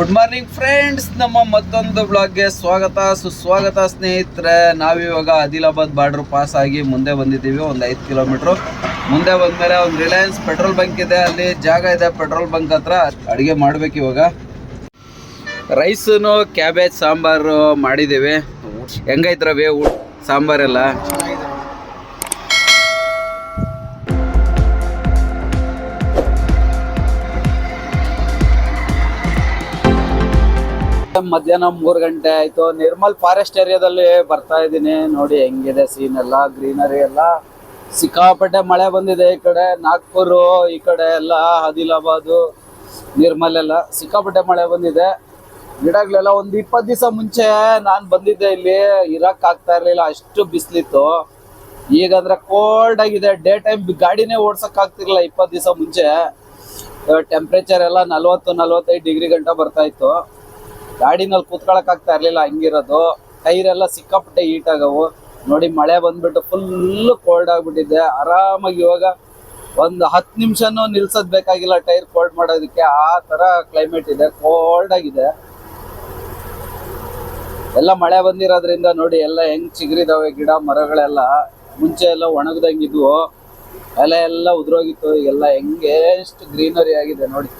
Good morning friends ನಮ್ಮ ಮತ್ತೊಂದು ಬ್ಲಾಗ್ಗೆ ಸ್ವಾಗತ, ಸುಸ್ವಾಗತ ಸ್ನೇಹಿತರೆ. ನಾವಿವಾಗ ಆದಿಲಾಬಾದ್ ಬಾರ್ಡರ್ ಪಾಸ್ ಆಗಿ ಮುಂದೆ ಬಂದಿದ್ದೀವಿ, ಒಂದು ಐದು ಕಿಲೋಮೀಟ್ರು ಮುಂದೆ ಬಂದಮೇಲೆ ಒಂದು ರಿಲಯನ್ಸ್ ಪೆಟ್ರೋಲ್ ಬಂಕ್ ಇದೆ. ಅಲ್ಲಿ ಜಾಗ ಇದೆ ಪೆಟ್ರೋಲ್ ಬಂಕ್ ಹತ್ರ. ಅಡುಗೆ ಮಾಡ್ಬೇಕು ಇವಾಗ. ರೈಸನು ಕ್ಯಾಬೇಜ್ ಸಾಂಬಾರು ಮಾಡಿದ್ದೀವಿ. ಹೆಂಗೈತ್ರ ವೇ ಊಟ ಸಾಂಬಾರೆಲ್ಲ? ಮಧ್ಯಾಹ್ನ ಮೂರು ಗಂಟೆ ಆಯಿತು. ನಿರ್ಮಲ್ ಫಾರೆಸ್ಟ್ ಏರಿಯಾದಲ್ಲಿ ಬರ್ತಾ ಇದ್ದೀನಿ. ನೋಡಿ ಹೆಂಗಿದೆ ಸೀನ್ ಎಲ್ಲ ಗ್ರೀನರಿ ಎಲ್ಲ. ಸಿಕ್ಕಾಪಟ್ಟೆ ಮಳೆ ಬಂದಿದೆ ಈ ಕಡೆ. ನಾಗ್ಪುರು ಈ ಕಡೆ ಎಲ್ಲ, ಆದಿಲಾಬಾದು, ನಿರ್ಮಲ್ ಎಲ್ಲ. ಸಿಕ್ಕಾಪಟ್ಟೆ ಮಳೆ ಬಂದಿದೆ. ಗಿಡಗಳೆಲ್ಲ ಒಂದು ಇಪ್ಪತ್ತು ದಿವಸ ಮುಂಚೆ ನಾನು ಬಂದಿದ್ದೆ ಇಲ್ಲಿ. ಇರಕ್ ಇರ್ಲಿಲ್ಲ, ಅಷ್ಟು ಬಿಸಿಲಿತ್ತು. ಈಗ ಅಂದ್ರೆ ಕೋಲ್ಡ್ ಆಗಿದೆ. ಡೇ ಟೈಮ್ ಗಾಡಿನೇ ಓಡ್ಸಕ್ ಆಗ್ತಿರ್ಲಿಲ್ಲ ಇಪ್ಪತ್ತು ದಿವಸ ಮುಂಚೆ. ಟೆಂಪ್ರೇಚರ್ ಎಲ್ಲ ನಲ್ವತ್ತು, ನಲ್ವತ್ತೈದು ಡಿಗ್ರಿ ಗಂಟ ಬರ್ತಾ ಇತ್ತು. ಗಾಡಿನಲ್ಲಿ ಕೂತ್ಕೊಳಕ್ ಆಗ್ತಾ ಇರ್ಲಿಲ್ಲ, ಹಂಗಿರೋದು. ಟೈರೆಲ್ಲ ಸಿಕ್ಕಾಪಟ್ಟೆ ಹೀಟ್ ಆಗವು. ನೋಡಿ, ಮಳೆ ಬಂದ್ಬಿಟ್ಟು ಫುಲ್ ಕೋಲ್ಡ್ ಆಗ್ಬಿಟ್ಟಿದೆ. ಆರಾಮಾಗಿ ಇವಾಗ ಒಂದು ಹತ್ತು ನಿಮಿಷನೂ ನಿಲ್ಸೋದ್ ಬೇಕಾಗಿಲ್ಲ ಟೈರ್ ಕೋಲ್ಡ್ ಮಾಡೋದಕ್ಕೆ. ಆ ತರ ಕ್ಲೈಮೇಟ್ ಇದೆ ಕೋಲ್ಡ್ ಆಗಿದೆ. ಎಲ್ಲ ಮಳೆ ಬಂದಿರೋದ್ರಿಂದ ನೋಡಿ, ಎಲ್ಲ ಹೆಂಗ್ ಚಿಗುರಿದಾವೆ ಗಿಡ, ಮರಗಳೆಲ್ಲ. ಮುಂಚೆ ಎಲ್ಲ ಒಣಗ್ದಂಗಿದ್ವು. ಎಲೆ ಎಲ್ಲ ಉದುರೋಗಿತ್ತು. ಎಲ್ಲ ಹೆಂಗೆ ಗ್ರೀನರಿ ಆಗಿದೆ ನೋಡಿ.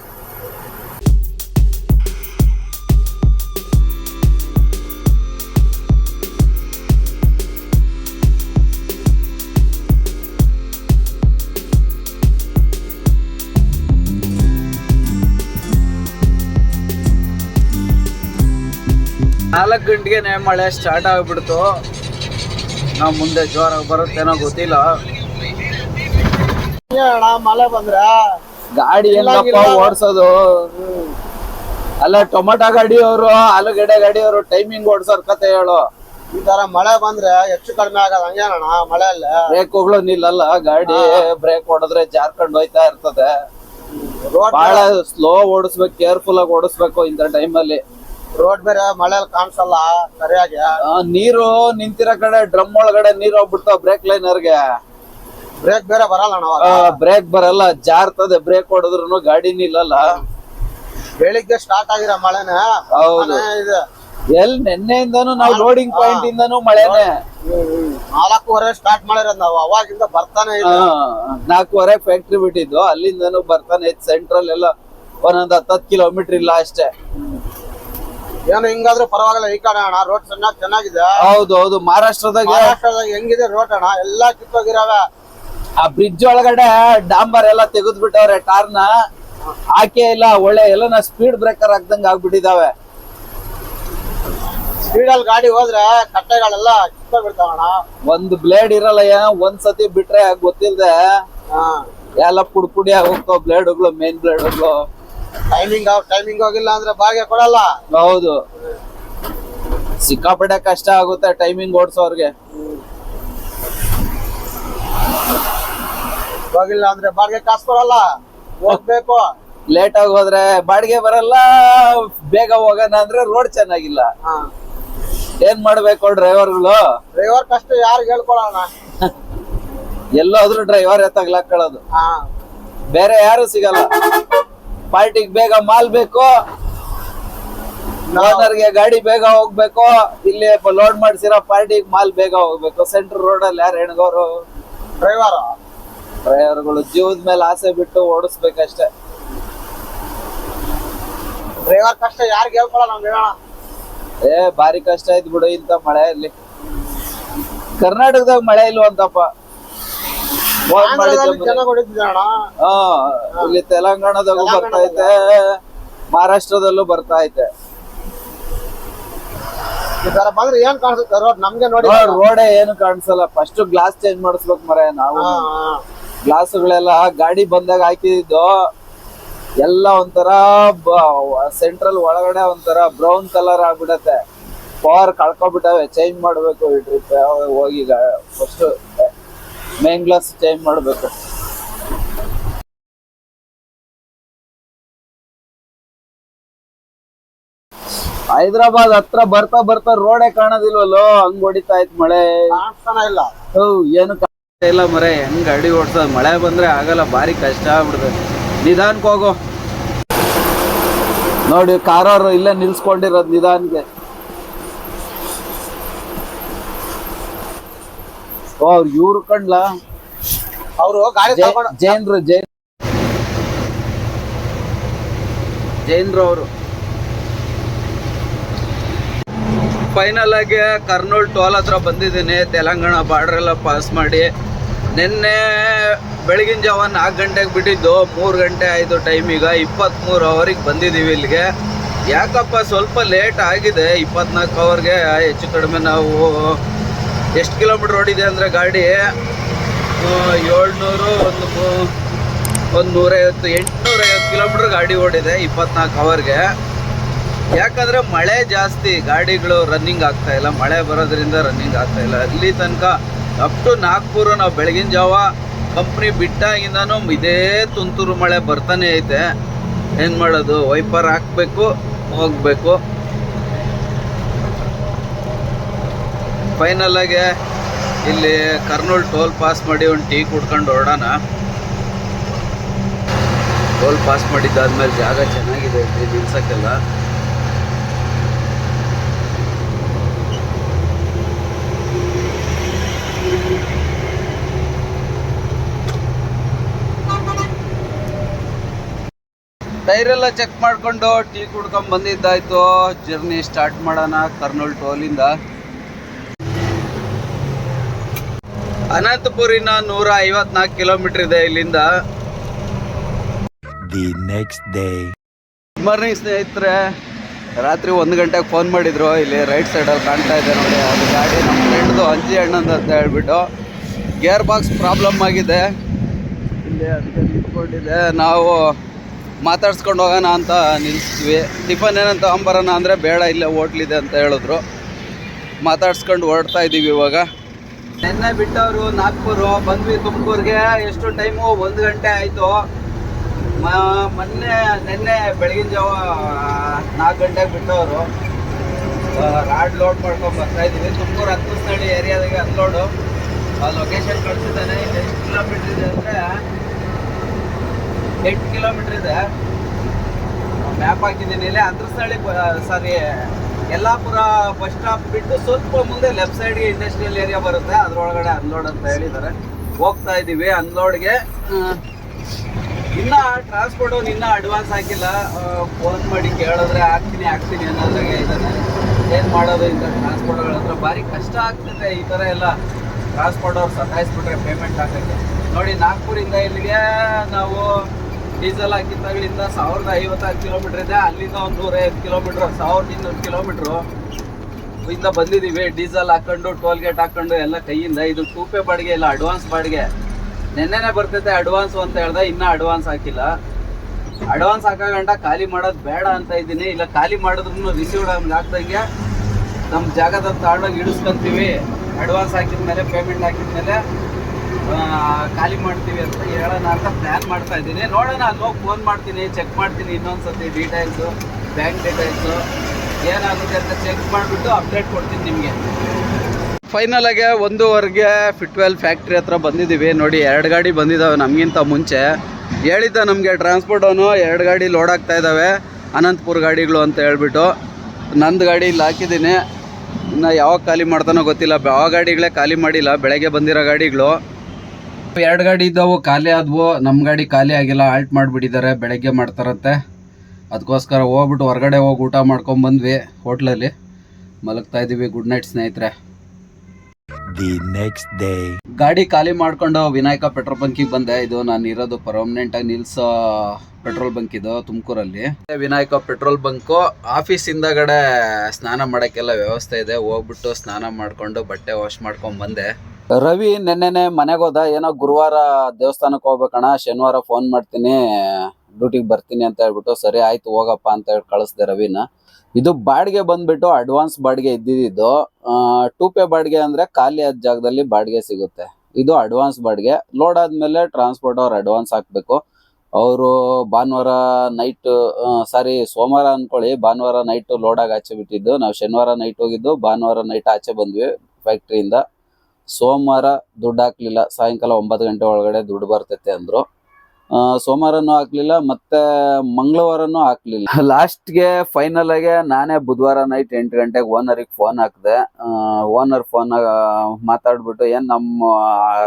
ನಾಲ್ಕು ಗಂಟೆಗೆ ಮಳೆ ಸ್ಟಾರ್ಟ್ ಆಗ್ಬಿಡ್ತು. ನಾವು ಮುಂದೆ ಜೋರಾಗಿ ಬರುತ್ತೇನೋ ಗೊತ್ತಿಲ್ಲ. ಅಣ್ಣ ಮಳೆ ಬಂದ್ರೆ? ಗಾಡಿ ಎಲ್ಲಪ್ಪ ಓಡಿಸೋದು? ಅಲ್ಲ ಟೊಮೊಟೊ ಗಾಡಿ ಅವರು ಆಲೂಗಡ್ಡೆ ಗಾಡಿ ಅವರು ಟೈಮಿಂಗ್ ಓಡ್ಸೋರ್ ಕತೆ ಹೇಳು. ಈ ತರ ಮಳೆ ಬಂದ್ರೆ ಹೆಚ್ಚು ಕಡಿಮೆ ಆಗಲ್ಲ. ಹಂಗೇನಣ್ಣ ಬ್ರೇಕ್ ಬ್ರೇಕ್ಗಳು ನಿಲ್ಲಲ್ಲ ಗಾಡಿ ಬ್ರೇಕ್ ಹೊಡೆದ್ರೆ ಜಾರ್ಕೊಂಡ್ ಹೋಯ್ತಾ ಇರ್ತದೆ. ಬಹಳ ಸ್ಲೋ ಓಡಿಸ್ಬೇಕು ಕೇರ್ಫುಲ್ ಆಗಿ ಓಡಿಸ್ಬೇಕು ಇಂಥ ಟೈಮಲ್ಲಿ ರೋಡ್ ಬೇರೆ ಮಳೆ ಕಾಣಿಸಲ್ಲ ಸರಿಯಾಗಿ. ನೀರು ನಿಂತಿರೋ ಕಡೆ ಡ್ರಮ್ ಒಳಗಡೆ ನೀರು ಹೋಗ್ಬಿಡ್ತಾವ ಬ್ರೇಕ್ ಲೈನರ್ಗೆ ಬ್ರೇಕ್ ಬೇರೆ ಬರಲ್ಲ ಬ್ರೇಕ್ ಬರಲ್ಲ ಜಾರ್ತದೆ ಬ್ರೇಕ್ ಹೊಡೆದ್ರು ಗಾಡಿ ನಿಲ್ಲಲ್ಲ. ಬೆಳಿಗ್ಗೆ ಸ್ಟಾರ್ಟ್ ಆಗಿರೋ ಮಳೆನೆ ಹೌದು. ಎಲ್ ನಿನ್ನೆಯಿಂದನೂ ನಾವು ಲೋಡಿಂಗ್ ಪಾಯಿಂಟ್ ಇಂದನು ಮಳೆನೆ. ನಾಲ್ಕೂವರೆ ಸ್ಟಾರ್ಟ್ ಮಾಡಿರೋದು ನಾವು ಅವಾಗಿಂದ ಬರ್ತಾನೆ ನಾಲ್ಕೂವರೆ ಫ್ಯಾಕ್ಟ್ರಿ ಬಿಟ್ಟಿದ್ದು ಅಲ್ಲಿಂದನು ಬರ್ತಾನೆ ಸೆಂಟ್ರಲ್ ಎಲ್ಲ ಒಂದೊಂದ್ ಹತ್ತತ್ತು ಕಿಲೋಮೀಟರ್ ಇಲ್ಲ ಅಷ್ಟೇ. ಏನು ಹಿಂಗಾದ್ರೂ ಪರವಾಗಿಲ್ಲ ಈ ಕಡೆ ಅಣ್ಣ ರೋಡ್ ಚೆನ್ನಾಗಿ ಚೆನ್ನಾಗಿದೆ. ಹೌದು ಹೌದು ಮಹಾರಾಷ್ಟ್ರದಾಗೆ ಮಹಾರಾಷ್ಟ್ರದಾಗ ಹೆಂಗಿದೆ ರೋಡ್ ಅಣ್ಣ? ಎಲ್ಲಾ ಕಿತ್ತೋಗಿರವೆ ಆ ಬ್ರಿಡ್ಜ್ ಒಳಗಡೆ ಡಾಂಬರ್ ಎಲ್ಲ ತೆಗೆದ್ ಬಿಟ್ಟವ್ರೆ ಟಾರ್ನ ಹಾಕೇ ಇಲ್ಲ ಒಳ್ಳೆ ಎಲ್ಲ ಸ್ಪೀಡ್ ಬ್ರೇಕರ್ ಹಾಕ್ದಂಗ್ ಆಗ್ಬಿಟ್ಟಿದಾವೆ ಸ್ಪೀಡಲ್ಲಿ ಗಾಡಿ ಹೋದ್ರೆ ಕಟ್ಟೆಗಳೆಲ್ಲ ಕಿತ್ತೋಗ್ಬಿಡ್ತಾವಣ್ಣ ಒಂದ್ ಬ್ಲೇಡ್ ಇರಲ್ಲ ಏನ್ ಒಂದ್ ಸತಿ ಬಿಟ್ರೆ ಗೊತ್ತಿಲ್ದೆ. ಎಲ್ಲ ಪುಡ್ ಪುಡಿ ಹೋಗ್ತಾವ ಬ್ಲೇಡ್ಗಳು ಮೇನ್ ಬ್ಲೇಡ್ಗಳು ಟೈಮಿಂಗ್ ಟೈಮಿಂಗ್ ಹೋಗಿಲ್ಲ ಅಂದ್ರೆ ಭಾಗ್ಯ ಕೊಡಲ್ಲ. ಹೌದು. ಸಿಕ್ಕಾಪಟ್ಟೆ ಕಷ್ಟ ಆಗುತ್ತೆ ಟೈಮಿಂಗ್ ಓಡ್ಸೋರ್ಗೆ. ಹೋಗಿಲ್ಲ ಅಂದ್ರೆ ಬಾಡಿಗೆ ಕಾಸು ಕೊಡಲ್ಲ. ಹೋಗ್ಬೇಕು. ಲೇಟ್ ಆಗಿ ಹೋದ್ರೆ ಬಾಡಿಗೆ ಬರಲ್ಲ ಬೇಗ ಹೋಗೋಣ ಅಂದ್ರೆ ರೋಡ್ ಚೆನ್ನಾಗಿಲ್ಲ. ಏನ್ ಮಾಡ್ಬೇಕು ಡ್ರೈವರ್ಗಳು ಡ್ರೈವರ್ ಕಷ್ಟ ಯಾರು ಹೇಳ್ಕೊಳೋಣ ಎಲ್ಲೋದ್ರು ಡ್ರೈವರ್ ಎತ್ತಾಗ್ಲಾಕೊಳ್ಳೋದು ಬೇರೆ ಯಾರು ಸಿಗಲ್ಲ. ಪಾರ್ಟಿಗೆ ಬೇಗ ಮಾಲ್ ಬೇಕು ಓನರ್ಗೆ ಗಾಡಿ ಬೇಗ ಹೋಗ್ಬೇಕು. ಇಲ್ಲಿ ಲೋಡ್ ಮಾಡ್ಸಿರೋ ಪಾರ್ಟಿಗೆ ಮಾಲ್ ಬೇಗ ಹೋಗ್ಬೇಕು. ಸೆಂಟ್ರ್ ರೋಡ್ ಅಲ್ಲಿ ಯಾರು ಹೆಣ್ಗೋರು ಡ್ರೈವರ್? ಡ್ರೈವರ್ಗಳು ಜೀವದ ಮೇಲೆ ಆಸೆ ಬಿಟ್ಟು ಓಡಿಸ್ಬೇಕಷ್ಟೇ. ಡ್ರೈವರ್ ಕಷ್ಟ ಯಾರಿಗೆ ಹೇಳ್ಕೊಳ ನಮ್ಗೆ ಹೇಳೋಣ. ಏ ಭಾರಿ ಕಷ್ಟ ಆಯ್ತು ಬಿಡು ಇಂತ ಮಳೆ ಇಲ್ಲಿ ಕರ್ನಾಟಕದಾಗ ಮಳೆ ಇಲ್ವಂತಪ್ಪ ಫೋನ್ ಮಾಡಿದ್ದೆ ಆಂಧ್ರದಲ್ಲಿ ಮೊನ್ನೆ. ಚೆನ್ನಾಗಿ ಹೊಡಿತಿದ್ದೆ ಅಣ್ಣ ಹಾ ಇಲ್ಲಿ ತೆಲಂಗಾಣದಾಗೂ ಬರ್ತಾ ಐತೆ. ಮಹಾರಾಷ್ಟ್ರದಲ್ಲೂ ಬರ್ತಾ ಐತೆ. ಬಂದ್ರೆ ಏನ್ ಕಾಣಿಸುತ್ತೆ ರೋಡ್? ನಮ್ಗೆ ನೋಡಿ ರೋಡೇ ಏನು ಕಾಣಿಸಲ್ಲ. ಫಸ್ಟ್ ಗ್ಲಾಸ್ ಚೇಂಜ್ ಮಾಡಿಸ್ಬೇಕು ಮರ ನಾವು. ಗ್ಲಾಸ್ಗಳೆಲ್ಲ ಗಾಡಿ ಬಂದಾಗ ಹಾಕಿದ್ದು ಎಲ್ಲ ಒಂಥರ ಸೆಂಟ್ರಲ್ ಒಳಗಡೆ ಒಂಥರ ಬ್ರೌನ್ ಕಲರ್ ಆಗ್ಬಿಡತ್ತೆ. ಪವರ್ ಕಳ್ಕೊಬಿಟ್ಟವೆ. ಚೇಂಜ್ ಮಾಡ್ಬೇಕು ಈ ಟ್ರಿಪ್ ಹೋಗಿ ಫಸ್ಟ್ ಮೇನ್ ಗ್ಲಾಸ್ ಚೇಂಜ್ ಮಾಡಬೇಕು. ಹೈದ್ರಾಬಾದ್ ಹತ್ರ ಬರ್ತಾ ಬರ್ತಾ ರೋಡೇ ಕಾಣೋದಿಲ್ವಲ್ಲೋ? ಹಂಗ್ ಹೊಡಿತಾ ಇತ್ತು ಮಳೆ. ಇಲ್ಲ. ಹೌ ಏನು ಇಲ್ಲ ಮರೆ. ಹೆಂಗ್ ಗಾಡಿ ಓಡ್ಸೋದು? ಮಳೆ ಬಂದ್ರೆ ಆಗಲ್ಲ ಬಾರಿ ಕಷ್ಟ ಆಗ್ಬಿಡ್ತದೆ. ನಿಧಾನಕ್ಕೆ ಹೋಗೋ. ನೋಡಿ ಕಾರವ್ರು ಇಲ್ಲೇ ನಿಲ್ಸ್ಕೊಂಡಿರೋದು ನಿಧಾನ್ಗೆ. ಅವ್ರು ಇವ್ರು ಕಂಡ್ಲ ಅವರು ಗಾಡಿ ಜೈ- ತಗೊಂಡು ಜೈನ್ರು ಜೈನ್ ಜೈನ್ರು ಅವರು. ಫೈನಲ್ ಆಗಿ ಕರ್ನೂಲ್ ಟೋಲ್ ಹತ್ರ ಬಂದಿದ್ದೀನಿ. ತೆಲಂಗಾಣ ಬಾರ್ಡರ್ ಎಲ್ಲ ಪಾಸ್ ಮಾಡಿ. ನಿನ್ನೆ ಬೆಳಗಿನ ಜಾವ ನಾಲ್ಕು ಗಂಟೆಗೆ ಬಿಟ್ಟಿದ್ದು. ಮೂರು ಗಂಟೆ ಆಯಿತು ಟೈಮ್ ಈಗ. ಇಪ್ಪತ್ತ್ಮೂರು ಅವರಿಗೆ ಬಂದಿದ್ದೀವಿ ಇಲ್ಲಿಗೆ. ಯಾಕಪ್ಪ ಸ್ವಲ್ಪ ಲೇಟ್ ಆಗಿದೆ? ಇಪ್ಪತ್ನಾಲ್ಕು ಅವರ್ಗೆ ಹೆಚ್ಚು ಕಡಿಮೆ ನಾವು ಎಷ್ಟು ಕಿಲೋಮೀಟ್ರ್ ಓಡಿದೆ ಅಂದರೆ ಗಾಡಿ ಏಳ್ನೂರು ಒಂದು ಒಂದು ನೂರೈವತ್ತು, ಎಂಟುನೂರೈವತ್ತು ಕಿಲೋಮೀಟ್ರ್ ಗಾಡಿ ಓಡಿದೆ ಇಪ್ಪತ್ನಾಲ್ಕು ಅವರ್ಗೆ ಯಾಕಂದರೆ ಮಳೆ ಜಾಸ್ತಿ, ಗಾಡಿಗಳು ರನ್ನಿಂಗ್ ಆಗ್ತಾ ಇಲ್ಲ. ಮಳೆ ಬರೋದ್ರಿಂದ ರನ್ನಿಂಗ್ ಆಗ್ತಾ ಇಲ್ಲ. ಇಲ್ಲಿ ತನಕ ಅಪ್ ಟು ನಾಗ್ಪುರ ನಾವು ಬೆಳಗಿನ ಜಾವ ಕಂಪ್ನಿ ಬಿಟ್ಟಾಗಿಂದನೂ ಇದೇ ತುಂತುರು ಮಳೆ ಬರ್ತಾನೆ ಐತೆ. ಏನು ಮಾಡೋದು? ವೈಪರ್ ಹಾಕಬೇಕು, ಹೋಗ್ಬೇಕು. ಫೈನಲ್ ಆಗಿ ಇಲ್ಲಿ ಕರ್ನೂಲ್ ಟೋಲ್ ಪಾಸ್ ಮಾಡಿ ಒಂದು ಟೀ ಕುಡ್ಕೊಂಡು ಹೊರಡೋಣ. ಟೋಲ್ ಪಾಸ್ ಮಾಡಿದ್ದಾದ್ಮೇಲೆ ಜಾಗ ಚೆನ್ನಾಗಿದೆ ಇಲ್ಲಿ, ನಿಲ್ಸಕ್ಕೆಲ್ಲ. ಟೈರ್ ಎಲ್ಲ ಚೆಕ್ ಮಾಡಿಕೊಂಡು ಟೀ ಕುಡ್ಕೊಂಡ್ ಬಂದಿದ್ದಾಯ್ತು. ಜರ್ನಿ ಸ್ಟಾರ್ಟ್ ಮಾಡೋಣ ಕರ್ನೂಲ್ ಟೋಲಿಂದ ಅನಂತಪುರಿನ ನೂರ ಐವತ್ನಾಲ್ಕು ಕಿಲೋಮೀಟರ್ ಇದೆ ಇಲ್ಲಿಂದ. The next day good morning ಸ್ನೇಹಿತರೆ. ರಾತ್ರಿ ಒಂದು ಗಂಟೆಗೆ ಫೋನ್ ಮಾಡಿದ್ರು. ಇಲ್ಲಿ ರೈಟ್ ಸೈಡಲ್ಲಿ ಕಾಣ್ತಾ ಇದೆ ನೋಡಿ ಅದು ಗಾಡಿ ನಮ್ಮ ಫ್ರೆಂಡ್ದು ಅಂಜಿ ಹಣ್ಣಂದು ಅಂತ ಹೇಳ್ಬಿಟ್ಟು. ಗೇರ್ ಬಾಕ್ಸ್ ಪ್ರಾಬ್ಲಮ್ ಆಗಿದೆ. ಇಲ್ಲಿ ಅದಕ್ಕೆ ನಿಂತ್ಕೊಂಡಿದೆ. ನಾವು ಮಾತಾಡ್ಸ್ಕೊಂಡು ಹೋಗೋಣ ಅಂತ ನಿಲ್ಲಿಸ್ತೀವಿ ಟಿಫನ್ ಏನಂತ ಅಂಬರೋಣ ಅಂದರೆ ಬೇಡ ಇಲ್ಲೇ ಹೋಟ್ಲಿದೆ ಅಂತ ಹೇಳಿದ್ರು. ಮಾತಾಡ್ಸ್ಕೊಂಡು ಹೊರಡ್ತಾ ಇದ್ದೀವಿ ಇವಾಗ. ನಿನ್ನೆ ಬಿಟ್ಟವರು ನಾಗ್ಪುರು, ಬಂದ್ವಿ ತುಮಕೂರಿಗೆ. ಎಷ್ಟು ಟೈಮು? ಒಂದು ಗಂಟೆ ಆಯಿತು. ಮೊನ್ನೆ, ನಿನ್ನೆ ಬೆಳಗಿನ ಜಾವ ನಾಲ್ಕು ಗಂಟೆಗೆ ಬಿಟ್ಟವರು. ರಾಡ್ ಲೋಡ್ ಮಾಡ್ಕೊಂಡು ಬರ್ತಾ ಇದ್ದೀವಿ. ತುಮಕೂರು ಹತ್ತುಸ್ಥಳಿ ಏರಿಯಾದಾಗೆ ಅನ್ಲೋಡು ಆ ಲೊಕೇಶನ್ ಕಳಿಸಿದ್ದಾನೆ. ಎಷ್ಟು ಕಿಲೋಮೀಟ್ರ್ ಇದೆ ಅಂದರೆ ಎಂಟು ಕಿಲೋಮೀಟ್ರ್ ಇದೆ. ಮ್ಯಾಪ್ ಹಾಕಿದ್ದೀನಿ. ಇಲ್ಲಿ ಅಂತರಸ್ಥಳಿ ಸಾರಿ ಯಲ್ಲಾಪುರ ಬಸ್ ಸ್ಟಾಪ್ ಬಿಟ್ಟು ಸ್ವಲ್ಪ ಮುಂದೆ ಲೆಫ್ಟ್ ಸೈಡ್ಗೆ ಇಂಡಸ್ಟ್ರಿಯಲ್ ಏರಿಯಾ ಬರುತ್ತೆ. ಅದರೊಳಗಡೆ ಅನ್ಲೋಡ್ ಅಂತ ಹೇಳಿದ್ದಾರೆ. ಹೋಗ್ತಾ ಇದ್ದೀವಿ ಅನ್ಲೋಡ್ಗೆ ಇನ್ನ ಟ್ರಾನ್ಸ್ಪೋರ್ಟ್ ಅವ್ನು ಇನ್ನೂ ಅಡ್ವಾನ್ಸ್ ಹಾಕಿಲ್ಲ. ಫೋನ್ ಮಾಡಿ ಕೇಳಿದ್ರೆ ಹಾಕ್ತೀನಿ ಹಾಕ್ತೀನಿ ಅನ್ನೋದ್ರಾಗೆ ಇದ್ದಾನೆ ಏನು ಮಾಡೋದು ಇಂಥ ಟ್ರಾನ್ಸ್ಪೋರ್ಟ್ಗಳ ಹತ್ರ? ಭಾರಿ ಕಷ್ಟ ಆಗ್ತದೆ ಈ ಥರ ಎಲ್ಲ. ಟ್ರಾನ್ಸ್ಪೋರ್ಟ್ ಅವ್ರು ಸತಾಯಿಸ್ಬಿಟ್ರೆ ಪೇಮೆಂಟ್ ಹಾಕೋಕ್ಕೆ. ನೋಡಿ ನಾಗ್ಪುರಿಂದ ಇಲ್ಲಿಗೆ ನಾವು ಡೀಸೆಲ್ ಹಾಕಿದ್ದಾಗಲಿಂದ ಸಾವಿರದ ಐವತ್ತಾರು ಕಿಲೋಮೀಟ್ರ್ ಇದೆ. ಅಲ್ಲಿಂದ ಒಂದು ನೂರೈವತ್ತು ಕಿಲೋಮೀಟ್ರ್ ಸಾವಿರದ ಇನ್ನೂರು ಕಿಲೋಮೀಟ್ರು ಇಂದ ಬಂದಿದ್ದೀವಿ ಡೀಸೆಲ್ ಹಾಕೊಂಡು, ಟೋಲ್ ಗೇಟ್ ಹಾಕೊಂಡು, ಎಲ್ಲ ಕೈಯಿಂದ. ಇದು ಟೂಪೆ ಬಾಡಿಗೆ ಇಲ್ಲ, ಅಡ್ವಾನ್ಸ್ ಬಾಡಿಗೆ. ನೆನ್ನೆನೆ ಬರ್ತೈತೆ ಅಡ್ವಾನ್ಸ್ ಅಂತ ಹೇಳ್ದೆ, ಇನ್ನೂ ಅಡ್ವಾನ್ಸ್ ಹಾಕಿಲ್ಲ. ಅಡ್ವಾನ್ಸ್ ಹಾಕಗಂಟ ಖಾಲಿ ಮಾಡೋದು ಬೇಡ ಅಂತ ಇದ್ದೀನಿ. ಇಲ್ಲ, ಖಾಲಿ ಮಾಡಿದ್ರು ರಿಸೀವ್ಡ್ ಹಾಕ್ದಂಗೆ ನಮ್ಮ ಜಾಗದ ತಗೊಂಡೋಗಿ ಇಡಿಸ್ಕೊಂತೀವಿ. ಅಡ್ವಾನ್ಸ್ ಹಾಕಿದ್ಮೇಲೆ ಪೇಮೆಂಟ್ ಹಾಕಿದ್ಮೇಲೆ ಖಾಲಿ ಮಾಡ್ತೀವಿ ಅಂತ ಹೇಳೋಣ ಅಂತ ಪ್ಲ್ಯಾನ್ ಮಾಡ್ತಾ ಇದ್ದೀನಿ. ನೋಡೋಣ, ಅಲ್ಲಿ ಹೋಗಿ ಫೋನ್ ಮಾಡ್ತೀನಿ ಚೆಕ್ ಮಾಡ್ತೀನಿ ಇನ್ನೊಂದು ಸತಿ ಡೀಟೇಲ್ಸು ಬ್ಯಾಂಕ್ ಡೀಟೇಲ್ಸು ಏನಾಗುತ್ತೆ ಅಂತ ಚೆಕ್ ಮಾಡಿಬಿಟ್ಟು ಅಪ್ಡೇಟ್ ಕೊಡ್ತೀನಿ ನಿಮಗೆ. ಫೈನಲ್ ಆಗಿ ಒಂದೂವರೆಗೆ ಫಿಟ್ವೆಲ್ ಫ್ಯಾಕ್ಟ್ರಿ ಹತ್ರ ಬಂದಿದ್ದೀವಿ. ನೋಡಿ, ಎರಡು ಗಾಡಿ ಬಂದಿದ್ದಾವೆ ನಮಗಿಂತ ಮುಂಚೆ. ಹೇಳಿದ್ದ ನಮಗೆ ಟ್ರಾನ್ಸ್ಪೋರ್ಟ್ ಅವನು, ಎರಡು ಗಾಡಿ ಲೋಡ್ ಆಗ್ತಾ ಇದ್ದಾವೆ ಅನಂತಪುರ ಗಾಡಿಗಳು ಅಂತ ಹೇಳ್ಬಿಟ್ಟು. ನಂದು ಗಾಡಿ ಇಲ್ಲಿ ಹಾಕಿದ್ದೀನಿ. ಇನ್ನು ಯಾವಾಗ ಖಾಲಿ ಮಾಡ್ತಾನೋ ಗೊತ್ತಿಲ್ಲ. ಯಾವ ಗಾಡಿಗಳೇ ಖಾಲಿ ಮಾಡಿಲ್ಲ. ಬೆಳಗ್ಗೆ ಬಂದಿರೋ ಗಾಡಿಗಳು. ಎರಡು ಗಾಡಿ ಇದ್ದವು ಖಾಲಿ ಆದವು. ನಮ್ಮ ಗಾಡಿ ಖಾಲಿ ಆಗಿಲ್ಲ ಆಲ್ಟ್ ಮಾಡಿಬಿಟ್ಟಿದ್ದಾರೆ ಬೆಳಗ್ಗೆ ಮಾಡ್ತಾರಂತೆ. ಅದಕ್ಕೋಸ್ಕರ ಹೋಗ್ಬಿಟ್ಟು ಹೊರಗಡೆ ಹೋಗಿ ಊಟ ಮಾಡ್ಕೊಂಡು ಬಂದ್ವಿ ಹೋಟ್ಲಲ್ಲಿ. ಮಲಗ್ತಾ ಇದ್ದೀವಿ ಗುಡ್ ನೈಟ್ ಸ್ನೇಹಿತರೆ. ದಿ ನೆಕ್ಸ್ಟ್ ಡೇ ಗಾಡಿ ಖಾಲಿ ಮಾಡ್ಕೊಂಡು ವಿನಾಯಕ ಪೆಟ್ರೋಲ್ ಬಂಕಿಗೆ ಬಂದೆ. ಇದು ನಾನು ಇರೋದು ಪರ್ಮನೆಂಟ್ ಆಗಿ ನಿಲ್ಸೋ ಪೆಟ್ರೋಲ್ ಬಂಕ್ ಇದು ತುಮಕೂರಲ್ಲಿ. ವಿನಾಯಕ ಪೆಟ್ರೋಲ್ ಬಂಕು ಆಫೀಸ್ ಹಿಂದಗಡೆ ಸ್ನಾನ ಮಾಡಕ್ಕೆಲ್ಲ ವ್ಯವಸ್ಥೆ ಇದೆ. ಹೋಗ್ಬಿಟ್ಟು ಸ್ನಾನ ಮಾಡ್ಕೊಂಡು ಬಟ್ಟೆ ವಾಶ್ ಮಾಡ್ಕೊಂಡು ಬಂದೆ. ರವಿ ನೆನ್ನೆನೆ ಮನೆಗೆ ಹೋದ. ಏನೋ ಗುರುವಾರ ದೇವಸ್ಥಾನಕ್ಕೆ ಹೋಗ್ಬೇಕಣ್ಣ ಶನಿವಾರ ಫೋನ್ ಮಾಡ್ತೀನಿ. ಡ್ಯೂಟಿಗೆ ಬರ್ತೀನಿ ಅಂತ ಹೇಳ್ಬಿಟ್ಟು, ಸರಿ ಆಯ್ತು, ಹೋಗಪ್ಪ ಅಂತ ಹೇಳಿ ಕಳಿಸ್ದೆ ರವಿನ. ಇದು ಬಾಡಿಗೆ ಬಂದ್ಬಿಟ್ಟು ಅಡ್ವಾನ್ಸ್ ಬಾಡಿಗೆ ಇದ್ದಿದ್ದು. ಟೂ ಪೇ ಬಾಡಿಗೆ ಅಂದ್ರೆ ಖಾಲಿ ಆದ ಜಾಗದಲ್ಲಿ ಬಾಡಿಗೆ ಸಿಗುತ್ತೆ. ಇದು ಅಡ್ವಾನ್ಸ್ ಬಾಡಿಗೆ. ಲೋಡ್ ಆದ್ಮೇಲೆ ಟ್ರಾನ್ಸ್ಪೋರ್ಟ್ ಅವ್ರು ಅಡ್ವಾನ್ಸ್ ಹಾಕ್ಬೇಕು. ಅವರು ಭಾನುವಾರ ನೈಟ್ ಸಾರಿ ಸೋಮವಾರ ಅನ್ಕೊಳ್ಳಿ. ಭಾನುವಾರ ನೈಟ್ ಲೋಡಾಗಿ ಆಚೆ ಬಿಟ್ಟಿದ್ದು. ನಾವು ಶನಿವಾರ ನೈಟ್ ಹೋಗಿದ್ದು, ಭಾನುವಾರ ನೈಟ್ ಆಚೆ ಬಂದ್ವಿ ಫ್ಯಾಕ್ಟ್ರಿಯಿಂದ ಸೋಮವಾರ ದುಡ್ಡು ಹಾಕ್ಲಿಲ್ಲ, ಸಾಯಂಕಾಲ ಒಂಬತ್ತು ಗಂಟೆ ಒಳಗಡೆ ದುಡ್ಡು ಬರ್ತೈತೆ ಅಂದ್ರು. ಸೋಮವಾರನೂ ಹಾಕ್ಲಿಲ್ಲ, ಮತ್ತೆ ಮಂಗಳವಾರನೂ ಹಾಕ್ಲಿಲ್ಲ. ಲಾಸ್ಟ್ಗೆ ಫೈನಲ್ ಆಗಿ ನಾನೇ ಬುಧವಾರ ನೈಟ್ ಎಂಟು ಗಂಟೆಗೆ ಓನರಿಗೆ ಫೋನ್ ಹಾಕಿದೆ. ಓನರ್ ಫೋನ್ ಮಾತಾಡ್ಬಿಟ್ಟು, ಏನ್ ನಮ್ಮ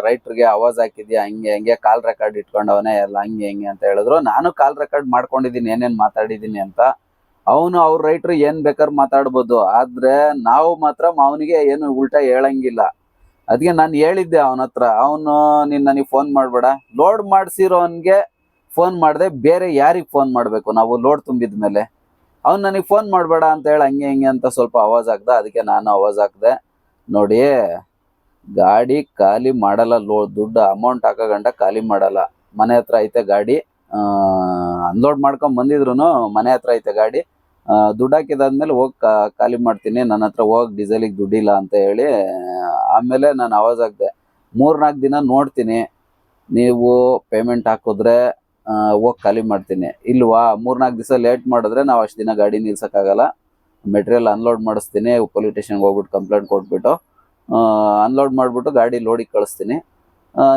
ರೈಟ್ರಿಗೆ ಅವಾಜ್ ಹಾಕಿದ್ಯಾ? ಹಂಗೆ ಹಂಗೆ ಕಾಲ್ ರೆಕಾರ್ಡ್ ಇಟ್ಕೊಂಡವನೇ, ಎಲ್ಲ ಹಂಗೆ ಹಂಗೆ ಅಂತ ಹೇಳಿದ್ರು. ನಾನು ಕಾಲ್ ರೆಕಾರ್ಡ್ ಮಾಡ್ಕೊಂಡಿದ್ದೀನಿ, ಏನೇನು ಮಾತಾಡಿದ್ದೀನಿ ಅಂತ. ಅವನು, ಅವ್ರ ರೈಟ್ರು ಏನ್ ಬೇಕಾದ್ರೆ ಮಾತಾಡ್ಬೋದು. ಆದ್ರೆ ನಾವು ಮಾತ್ರ ಅವನಿಗೆ ಏನು ಉಲ್ಟಾ ಹೇಳಂಗಿಲ್ಲ. ಅದಕ್ಕೆ ನಾನು ಹೇಳಿದ್ದೆ ಅವನ ಹತ್ರ, ಅವನು ನೀನು ನನಗೆ ಫೋನ್ ಮಾಡಬೇಡ. ಲೋಡ್ ಮಾಡಿಸಿರೋನ್ಗೆ ಫೋನ್ ಮಾಡಿದೆ, ಬೇರೆ ಯಾರಿಗೆ ಫೋನ್ ಮಾಡಬೇಕು? ನಾವು ಲೋಡ್ ತುಂಬಿದ ಮೇಲೆ. ಅವ್ನು ನನಗೆ ಫೋನ್ ಮಾಡಬೇಡ ಅಂತ ಹೇಳಿ ಹಂಗೆ ಹಿಂಗೆ ಅಂತ ಸ್ವಲ್ಪ ಅವಾಜ್ ಹಾಕ್ದೆ ಅದಕ್ಕೆ ನಾನು ಅವಾಜ್ ಹಾಕ್ದೆ. ನೋಡಿ, ಗಾಡಿ ಖಾಲಿ ಮಾಡಲ್ಲ, ಲೋ, ದುಡ್ಡು ಅಮೌಂಟ್ ಹಾಕೋ ಗಂಟ ಖಾಲಿ ಮಾಡಲ್ಲ. ಮನೆ ಹತ್ರ ಐತೆ ಗಾಡಿ. ಅನ್ಲೋಡ್ ಮಾಡ್ಕೊಂಡು ಬಂದಿದ್ರು ಮನೆ ಹತ್ರ ಐತೆ ಗಾಡಿ. ದುಡ್ಡು ಹಾಕಿದಾದ್ಮೇಲೆ ಹೋಗಿ ಖಾಲಿ ಮಾಡ್ತೀನಿ, ನನ್ನ ಹತ್ರ ಹೋಗಿ ಡೀಸೆಲಿಗೆ ದುಡ್ಡಿಲ್ಲ ಅಂತ ಹೇಳಿ, ಆಮೇಲೆ ನಾನು ಅವಾಜ್ ಹಾಕ್ದೆ. ಮೂರ್ನಾಲ್ಕು ದಿನ ನೋಡ್ತೀನಿ, ನೀವು ಪೇಮೆಂಟ್ ಹಾಕಿದ್ರೆ ಹೋಗಿ ಖಾಲಿ ಮಾಡ್ತೀನಿ. ಇಲ್ವಾ? ಮೂರ್ನಾಲ್ಕು ದಿವಸ ಲೇಟ್ ಮಾಡಿದ್ರೆ ನಾವು ಅಷ್ಟು ದಿನ ಗಾಡಿ ನಿಲ್ಸೋಕ್ಕಾಗಲ್ಲ. ಮೆಟೀರಿಯಲ್ ಅನ್ಲೋಡ್ ಮಾಡಿಸ್ತೀನಿ, ಪೊಲೀಸ್ ಸ್ಟೇಷನ್ಗೆ ಹೋಗ್ಬಿಟ್ಟು ಕಂಪ್ಲೇಂಟ್ ಕೊಟ್ಬಿಟ್ಟು ಅನ್ಲೋಡ್ ಮಾಡಿಬಿಟ್ಟು ಗಾಡಿ ಲೋಡಿಗೆ ಕಳಿಸ್ತೀನಿ.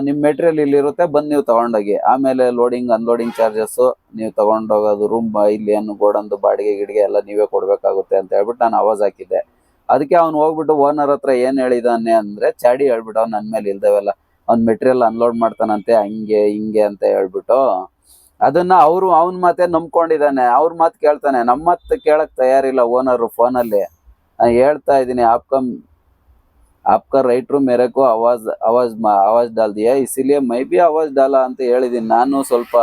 ನಿಮ್ಮ ಮೆಟೀರಿಯಲ್ ಇಲ್ಲಿ ಇರುತ್ತೆ, ಬಂದು ನೀವು ತಗೊಂಡೋಗಿ. ಆಮೇಲೆ ಲೋಡಿಂಗ್ ಅನ್ಲೋಡಿಂಗ್ ಚಾರ್ಜಸ್ ನೀವು ತಗೊಂಡೋಗೋದು ರೂಮ್ ಇಲ್ಲಿ ಏನು ಗೋಡಂದು ಬಾಡಿಗೆ ಗಿಡಿಗೆ ಎಲ್ಲ ನೀವೇ ಕೊಡಬೇಕಾಗುತ್ತೆ ಅಂತ ಹೇಳ್ಬಿಟ್ಟು ನಾನು ಅವಾಜ್ ಹಾಕಿದ್ದೆ. ಅದಕ್ಕೆ ಅವ್ನು ಹೋಗ್ಬಿಟ್ಟು ಓನರ್ ಹತ್ರ ಏನು ಹೇಳಿದಾನೆ ಅಂದ್ರೆ ಚಾಡಿ ಹೇಳ್ಬಿಟ್ಟು ಅವ್ನು ನನ್ನ ಮೇಲೆ ಇಲ್ದವೆಲ್ಲ, ಅವ್ನು ಮೆಟೀರಿಯಲ್ ಅನ್ಲೋಡ್ ಮಾಡ್ತಾನಂತೆ, ಹಂಗೆ, ಹಿಂಗೆ ಅಂತ ಹೇಳ್ಬಿಟ್ಟು ಅದನ್ನ ಅವರು ಅವನ ಮಾತೆ ನಂಬ್ಕೊಂಡಿದ್ದಾನೆ. ಅವ್ರ ಮಾತು ಕೇಳ್ತಾನೆ. ನಮ್ಮ ಮಾತು ಕೇಳಕ್ ತಯಾರಿಲ್ಲ ಓನರು ಫೋನಲ್ಲಿ. ಹೇಳ್ತಾ ಇದ್ದೀನಿ ಆಪ್ಕಮ್ आपका ರೈಟ್ರು मेरे को आवाज आवाज आवाज डाल दिया इसीलिए मैं भी आवाज डाला ಅಂತ ಹೇಳಿದೀನಿ ನಾನು ಸ್ವಲ್ಪ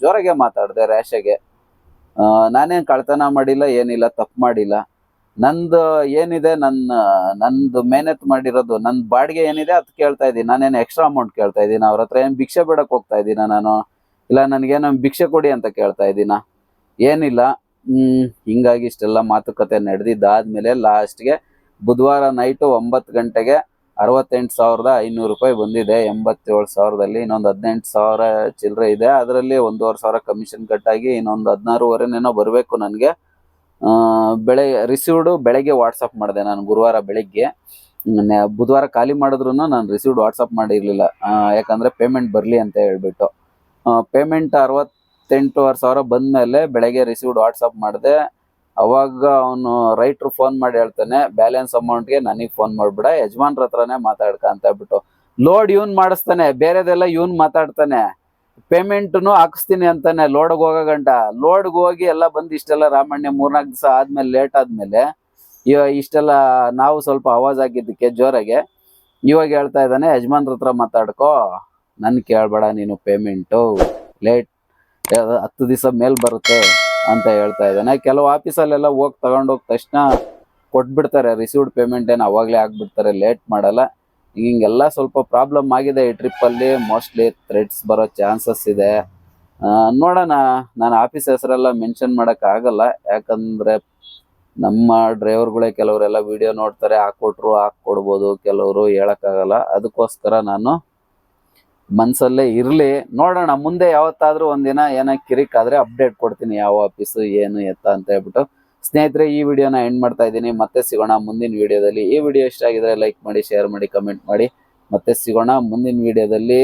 ಜೋರಾಗೆ ಮಾತಾಡಿದೆ ರ್ಯಾಶಾಗೆ ನಾನೇನ್ ಕಳ್ತನ ಮಾಡಿಲ್ಲ ಏನಿಲ್ಲ ತಪ್ಪು ಮಾಡಿಲ್ಲ ನಂದು ಏನಿದೆ ನನ್ನ ನಂದು ಮೆಹನತ್ ಮಾಡಿರೋದು ನನ್ನ ಬಾಡಿಗೆ ಏನಿದೆ ಅದು ಕೇಳ್ತಾ ಇದ್ದೀನಿ ನಾನೇನು ಎಕ್ಸ್ಟ್ರಾ ಅಮೌಂಟ್ ಕೇಳ್ತಾ ಇದ್ದೀನಿ ಅವ್ರ ಹತ್ರ ಏನು ಭಿಕ್ಷೆ ಬೇಡಕ್ ಹೋಗ್ತಾ ಇದ್ದೀನ ನಾನು ಇಲ್ಲ ನನಗೇನೋ ಭಿಕ್ಷೆ ಕೊಡಿ ಅಂತ ಕೇಳ್ತಾ ಇದ್ದೀನ ಏನಿಲ್ಲ ಹ್ಮ್ ಹಿಂಗಾಗಿ ಇಷ್ಟೆಲ್ಲ ಮಾತುಕತೆ ನಡೆದಿದ್ದಾದ್ಮೇಲೆ ಲಾಸ್ಟ್ಗೆ ಬುಧವಾರ ನೈಟು ಒಂಬತ್ತು ಗಂಟೆಗೆ ಅರವತ್ತೆಂಟು ಸಾವಿರದ ಐನೂರು ರೂಪಾಯಿ ಬಂದಿದೆ. ಎಂಬತ್ತೇಳು ಸಾವಿರದಲ್ಲಿ ಇನ್ನೊಂದು ಹದಿನೆಂಟು ಸಾವಿರ ಚಿಲ್ಲರೆ ಇದೆ. ಅದರಲ್ಲಿ ಒಂದೂವರೆ ಸಾವಿರ ಕಮಿಷನ್ ಕಟ್ಟಾಗಿ ಇನ್ನೊಂದು ಹದಿನಾರೂವರೆನೇನೋ ಬರಬೇಕು ನನಗೆ. ಬೆಳೆ ರಿಸೀವ್ಡು ಬೆಳಗ್ಗೆ ವಾಟ್ಸಪ್ ಮಾಡಿದೆ ನಾನು ಗುರುವಾರ ಬೆಳಿಗ್ಗೆ. ಬುಧವಾರ ಖಾಲಿ ಮಾಡಿದ್ರು ನಾನು ರಿಸೀವ್ಡ್ ವಾಟ್ಸಪ್ ಮಾಡಿರಲಿಲ್ಲ. ಯಾಕಂದರೆ ಪೇಮೆಂಟ್ ಬರಲಿ ಅಂತ ಹೇಳ್ಬಿಟ್ಟು. ಪೇಮೆಂಟ್ ಅರವತ್ತೆಂಟೂವರೆ ಸಾವಿರ ಬಂದಮೇಲೆ ಬೆಳಗ್ಗೆ ರಿಸೀವ್ಡ್ ವಾಟ್ಸಪ್ ಮಾಡಿದೆ. ಅವಾಗ ಅವನು ರೈಟ್ರು ಫೋನ್ ಮಾಡಿ ಹೇಳ್ತಾನೆ ಬ್ಯಾಲೆನ್ಸ್ ಅಮೌಂಟ್ಗೆ ನನಗೆ ಫೋನ್ ಮಾಡ್ಬಿಡ, ಯಜಮಾನ್ರ ಹತ್ರನೇ ಮಾತಾಡ್ಕ ಅಂತ ಹೇಳ್ಬಿಟ್ಟು. ಲೋಡ್ ಇವನ್ ಮಾಡಿಸ್ತಾನೆ, ಬೇರೆದೆಲ್ಲ ಇವನ್ ಮಾತಾಡ್ತಾನೆ. ಪೇಮೆಂಟ್ನು ಹಾಕಿಸ್ತೀನಿ ಅಂತಾನೆ ಲೋಡ್ಗೆ ಹೋಗೋ ಗಂಟ. ಲೋಡ್ಗೆ ಹೋಗಿ ಎಲ್ಲ ಬಂದು ಇಷ್ಟೆಲ್ಲ ರಾಮಣ್ಯ ಮೂರ್ನಾಲ್ಕು ದಿವಸ ಆದ್ಮೇಲೆ ಲೇಟ್ ಆದ್ಮೇಲೆ ಇವಾಗ ಇಷ್ಟೆಲ್ಲ ನಾವು ಸ್ವಲ್ಪ ಅವಾಜ್ ಆಗಿದ್ದಕ್ಕೆ ಜೋರಾಗೆ, ಇವಾಗ ಹೇಳ್ತಾ ಇದ್ದಾನೆ, ಯಜಮಾನ್ರ ಹತ್ರ ಮಾತಾಡ್ಕೋ, ನನ್ ಕೇಳ್ಬೇಡ ನೀನು ಪೇಮೆಂಟು ಲೇಟ್ ಹತ್ತು ದಿವಸ ಮೇಲ್ ಬರುತ್ತೆ. ಅಂತ ಹೇಳ್ತಾ ಇದ್ದಾನೆ. ಕೆಲವು ಆಫೀಸಲ್ಲೆಲ್ಲ ಹೋಗಿ ತಗೊಂಡೋಗಿ ತಕ್ಷಣ ಕೊಟ್ಬಿಡ್ತಾರೆ. ರಿಸೀವ್ಡ್ ಪೇಮೆಂಟ್ ಏನು ಅವಾಗಲೇ ಹಾಕ್ಬಿಡ್ತಾರೆ ಲೇಟ್ ಮಾಡಲ್ಲ. ಹಿಂಗೆಲ್ಲ ಸ್ವಲ್ಪ ಪ್ರಾಬ್ಲಮ್ ಆಗಿದೆ ಈ ಟ್ರಿಪ್ಪಲ್ಲಿ ಮೋಸ್ಟ್ಲಿ ಥ್ರೆಡ್ಸ್ ಬರೋ ಚಾನ್ಸಸ್ ಇದೆ. ನೋಡೋಣ. ನಾನು ಆಫೀಸ್ ಹೆಸರೆಲ್ಲ ಮೆನ್ಷನ್ ಆಗಲ್ಲ. ಯಾಕಂದ್ರೆ ನಮ್ಮ ಡ್ರೈವರ್ಗಳೇ ಕೆಲವರೆಲ್ಲ ವಿಡಿಯೋ ನೋಡ್ತಾರೆ. ಹಾಕ್ಕೊಟ್ರು ಹಾಕ್ಕೊಡ್ಬೋದು. ಕೆಲವರು ಹೇಳಕ್ಕಾಗಲ್ಲ. ಅದಕ್ಕೋಸ್ಕರ ನಾನು ಮನ್ಸಲ್ಲೇ ಇರಲಿ. ನೋಡೋಣ, ಮುಂದೆ ಯಾವತ್ತಾದ್ರೂ ಒಂದಿನ ಏನೋ ಕಿರಿಕ್ ಆದರೆ ಅಪ್ಡೇಟ್ ಕೊಡ್ತೀನಿ ಯಾವ ಆಫೀಸು ಏನು ಎತ್ತ ಅಂತ ಹೇಳ್ಬಿಟ್ಟು. ಸ್ನೇಹಿತರೆ, ಈ ವಿಡಿಯೋನ ಎಂಡ್ ಮಾಡ್ತಾ ಇದ್ದೀನಿ. ಮತ್ತೆ ಸಿಗೋಣ ಮುಂದಿನ ವಿಡಿಯೋದಲ್ಲಿ. ಈ ವಿಡಿಯೋ ಇಷ್ಟ ಆಗಿದ್ರೆ ಲೈಕ್ ಮಾಡಿ ಶೇರ್ ಮಾಡಿ ಕಮೆಂಟ್ ಮಾಡಿ. ಮತ್ತೆ ಸಿಗೋಣ ಮುಂದಿನ ವಿಡಿಯೋದಲ್ಲಿ.